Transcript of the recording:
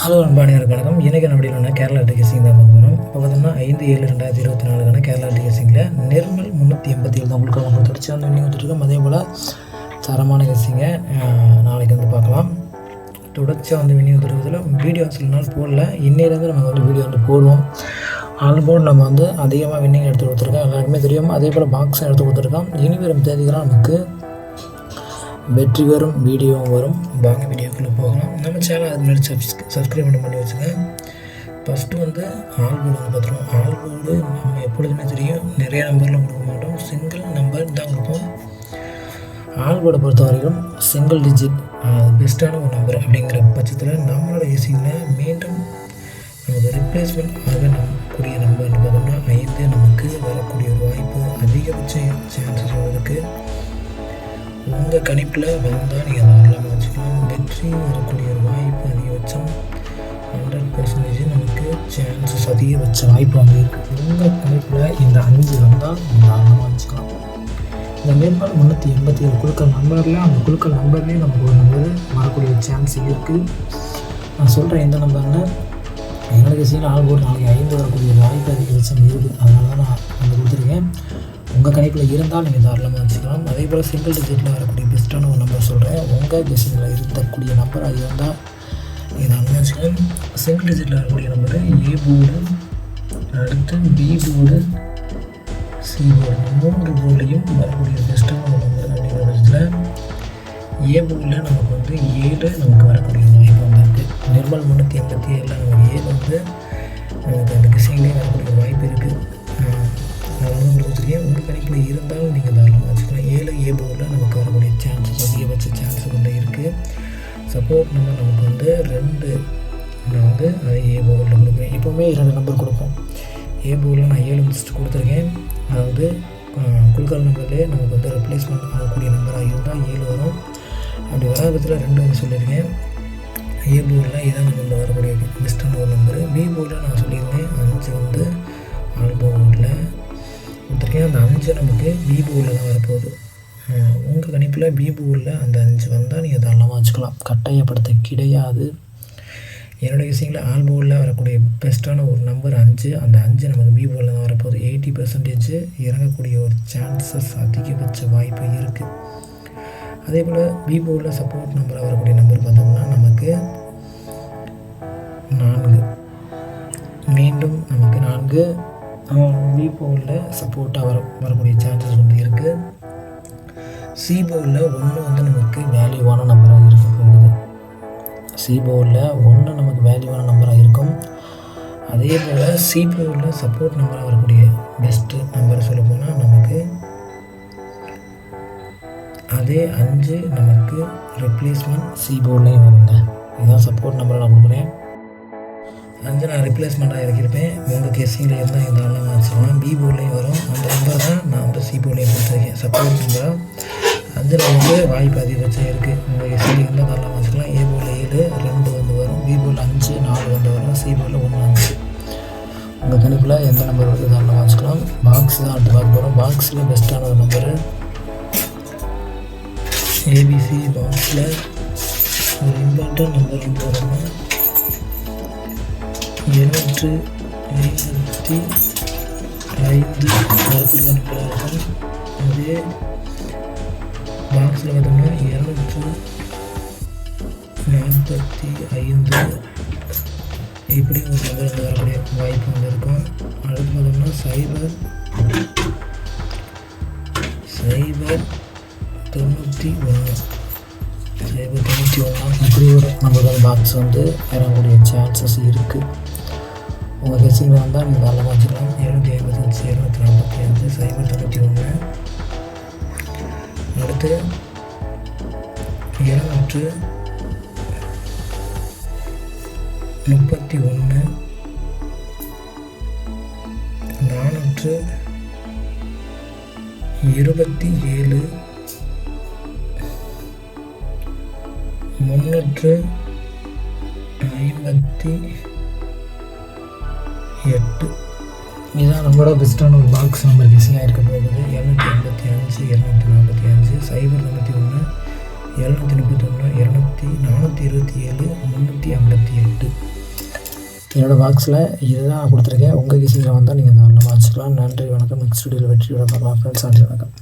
Hello அன்பானியர் வணக்கம். இன்றைக்கி நம்மளுடைய கேரளா டிகேசிங் தான் பார்க்க போகிறோம் இப்போ பார்த்தோம்னா ஐந்து ஏழு ரெண்டாயிரத்தி இருபத்தி நாலுக்கான கேரளா டிகேசிங்கில் நிர்மல் முந்நூற்றி எண்பத்தி ஏழு தான் உங்களுக்கு நம்ம தொடர்ச்சி வந்து இன்னும் வந்துட்டுருக்கோம். அதே போல் தரமான கசிங்க நாளைக்கு வந்து பார்க்கலாம். தொடர்ச்சியாக வந்து விநியோகம் தருவதில் வீடியோ சில நாள் போடல. இன்னையிலேருந்து நம்ம வந்து வீடியோ வந்து போடுவோம். ஆல்போர்ட் நம்ம வந்து அதிகமாக வின்னிங் எடுத்து கொடுத்துருக்கோம். எல்லாருக்குமே தெரியும். அதே போல் பாக்ஸும் எடுத்து கொடுத்துருக்கோம். இனி வரும் தேதிகளாக நமக்கு வெற்றி வரும் வீடியோவும் வரும். வாங்க வீடியோக்குள்ளே போகலாம். நம்ம சேனல் அது மாதிரி சப்ஸ் சப்ஸ்கிரைப் பண்ண பண்ணி வச்சுக்கேன் ஃபஸ்ட்டு வந்து ஆல்போர்டு வந்து பார்த்துருவோம். ஆல்போர்டு நம்ம எப்பொழுதுமே தெரியும். நிறைய நம்பர்லாம் கொடுக்க மாட்டோம். சிங்கிள் நம்பர் தான் கொடுப்போம். ஆல்போர்டை பொறுத்த வரைக்கும் சிங்கிள் டிஜிட் பெஸ்ட்டான ஒரு நம்பர் அப்படிங்கிற பட்சத்தில் நம்மளோட ஏசியில் மீண்டும் நமக்கு ரிப்ளேஸ்மெண்ட் ஆக நம்மக்கூடிய நம்பர்னு பார்த்தோம்னா ஐந்து நமக்கு வரக்கூடிய ஒரு வாய்ப்பு அதிகபட்ச சான்சஸ் இருக்குது உங்கள் கணிப்பில் வந்தால் நீங்கள் தாராளமாக வச்சுக்கலாம். வெற்றி வரக்கூடிய ஒரு வாய்ப்பு அதிகபட்சம். ஹண்ட்ரட் பர்சன்டேஜ் நமக்கு சான்சஸ் அதிகபட்ச வாய்ப்பு வந்து இருக்குது உங்கள் கணிப்பில் இந்த அஞ்சு வந்தால் நீங்கள் தாராளமாக வச்சுக்கலாம். இந்த மேற்பால் முந்நூற்றி எண்பத்தி ஏழு குழுக்கள் நம்பரில் அந்த குழுக்கள் நம்பர்லேயே நமக்கு ஒரு நம்பர் வரக்கூடிய சான்ஸ் இருக்குது நான் சொல்கிறேன் எந்த நம்பர்னு என்னோட சீன் ஆள் போட்டு நாளைக்கு ஐந்து வரக்கூடிய வாய்ப்பு அதிகபட்சம் இருக்குது அதனால தான் நான் வந்து கொடுத்துருக்கேன். உங்கள் கணிப்பில் இருந்தால் நீங்கள் தாராளமாக வச்சுக்கலாம் அதே போல் சிங்கிள் டிஜிட்டில் வரக்கூடிய பெஸ்ட்டான ஒரு நம்பர் சொல்கிறேன் உங்கள் கெஸிங்கில் இருக்கக்கூடிய நம்பர் அது இருந்தால் நீங்கள் தாராளமாக வச்சுக்கலாம் சிங்கிள் டிஜிட்டில் வரக்கூடிய நம்பர் ஏ போர்டு அடுத்து பி போர்டு சி போர்டு மூன்று போர்டையும் வரக்கூடிய பெஸ்ட்டான ஒரு நம்பர் அப்படிங்கிற பட்சத்தில் ஏ போர்டில் நமக்கு வந்து ஏழு நமக்கு வரக்கூடிய வாய்ப்பு வந்திருக்கு. இருக்குது நிர்மல் முன்னூற்றி எண்பத்தி ஏழில் நமக்கு ஏழு வந்து நமக்கு அந்த கிசையிலே வரக்கூடிய வாய்ப்பு இருக்குது அதனால உங்களுக்கு உங்கள் கணிப்பில் இருந்தாலும் நீங்கள் தாராளமாக வச்சுக்கலாம் ஏழு ஏ நமக்கு வரக்கூடிய சான்சஸ் அதிகபட்ச சான்சஸ் வந்து இருக்குது சப்போர்ட் நம்பர் நமக்கு வந்து ரெண்டு நான் வந்து அது ஏ போர்டில் கொடுக்குறேன் எப்போவுமே இரண்டு நம்பர் கொடுப்போம். ஏ நான் ஏழு முடிச்சுட்டு கொடுத்துருக்கேன். அதாவது குழுக்கள் நம்பர்லேயே நமக்கு வந்து ரிப்ளேஸ்மெண்ட் ஆகக்கூடிய நம்பராக இருந்தால் ஏழு வரும். அப்படி வராபத்தில் ரெண்டு வந்து சொல்லியிருக்கேன். ஏ போர்டில் இதான் நம்பரில் வரக்கூடிய பெஸ்ட்டான ஒரு நம்பர் பி போர்டில் நான் சொல்லியிருந்தேன். அந்த அஞ்சு நமக்கு பி போர்டில் தான் வரப்போகுது. உங்கள் கணிப்பில் பி போர்டில் அந்த அஞ்சு வந்தால் நீங்கள் தாராளமாக வச்சுக்கலாம். கட்டாயப்படுத்த கிடையாது. என்னோடய விஷயங்களில் ஆல் வரக்கூடிய பெஸ்ட்டான ஒரு நம்பர் அஞ்சு. அந்த அஞ்சு நமக்கு பி தான் வரப்போகுது. எயிட்டி பர்சன்டேஜ் இறங்கக்கூடிய ஒரு சான்சஸ் அதிகபட்ச வாய்ப்பு இருக்குது அதே போல் பி சப்போர்ட் நம்பராக வரக்கூடிய நம்பர் பார்த்தோம்னா நமக்கு நான்கு. மீண்டும் நமக்கு நான்கு. விபோவில் சப்போர்ட்டாக வர வரக்கூடிய சான்சஸ் வந்து இருக்குது சி ஒன்று வந்து நமக்கு வேல்யூவான நம்பராக இருக்க போகுது. சி ஒன்று நமக்கு வேல்யூவான நம்பராக இருக்கும். அதே போல் சி சப்போர்ட் நம்பராக வரக்கூடிய பெஸ்ட்டு நம்பர் சொல்ல போனால் நமக்கு அதே அஞ்சு நமக்கு ரிப்ளேஸ்மெண்ட் சிபோர்ட்லேயும் வருங்க. இதுதான் சப்போர்ட் நம்பரை நான் கொடுக்குறேன். அஞ்சு நான் ரிப்ளேஸ்மெண்ட்டாக இறக்கியிருப்பேன் மூணு கெஸ்ஸிங்கில் இருந்தால் இந்த தாராளமாக வச்சுக்கலாம் பி போர்ட்லேயும் வரும். அந்த நம்பர் தான் நான் வந்து சி போர்ட்லேயும் கொடுத்துருக்கேன். சப்போர்ட் நம்பராக அஞ்சில் வந்து வாய்ப்பு அதிகபட்சம் இருக்குது உங்கள் கெஸ்ஸிங்கில் இருந்தால் நல்லா வச்சுக்கலாம் ஏ போர்டில் ஏழு ரெண்டு வந்து வரும். பி போர்டில் அஞ்சு நாலு வந்து வரும். சி போர்டில் ஒன்று அஞ்சு. உங்கள் கணிப்பில் எந்த நம்பர் வருது நல்லா வச்சுக்கலாம் பாக்ஸ் தான் அடுத்து பார்க்க போகிறோம் பாக்ஸில் பெஸ்ட்டான ஒரு நம்பரு ஏபிசி பாக்ஸில் ஒரு இம்பார்ட்டன்ட் நம்பர் போகிறோம்னா எழுநூற்று ஐம்பத்தி ஐந்து வரக்கூடிய நம்பராக அதே பாக்ஸில் பார்த்தோம்னா இரநூற்று நாற்பத்தி ஐந்து. இப்படி ஒரு நம்பர் வந்து வரக்கூடிய வாய்ப்பு வந்து இருக்கும் அடுத்து பார்த்தோம்னா சைபர் சைபர் தொண்ணூற்றி ஒன்று சைபர் தொண்ணூற்றி ஒன்று இப்படி ஒரு நம்பர்கள் பாக்ஸ் வந்து வரக்கூடிய சான்சஸ் இருக்குது உங்கள் கெஸிங்கில் வந்தால் நீங்கள் தாராளமாக வச்சுக்கலாம் எழுநூற்றி ஐம்பத்தஞ்சு இரநூத்தி நாற்பத்தி அஞ்சு சைபர் தொண்ணூற்றி ஒன்று. அடுத்து இருநூற்று முப்பத்தி ஒன்று. நானூற்று இருபத்தி ஏழு. முன்னூற்று ஐம்பத்தி எட்டு. இதுதான் நம்மளோட பெஸ்ட்டான ஒரு பாக்ஸ் நம்பர் கெஸிங்காக இருக்க போகுது இரநூத்தி ஐம்பத்தி அஞ்சு இரநூத்தி நாற்பத்தி அஞ்சு சைபர் தொண்ணூற்றி ஒன்று எழுநூற்றி முப்பத்தொன்று இரநூத்தி நானூற்றி இருபத்தி ஏழு முந்நூற்றி ஐம்பத்தி எட்டு. என்னோடய பாக்ஸில் இதுதான் நான் கொடுத்துருக்கேன். உங்கள் கிசிங்கில் வந்தால் நீங்கள் தாராளமாக வச்சுக்கலாம் நன்றி வணக்கம். நெக்ஸ்ட் வீடியோவில் வெற்றி பார்க்கலாம் ஃப்ரெண்ட்ஸ் நன்றி வணக்கம்.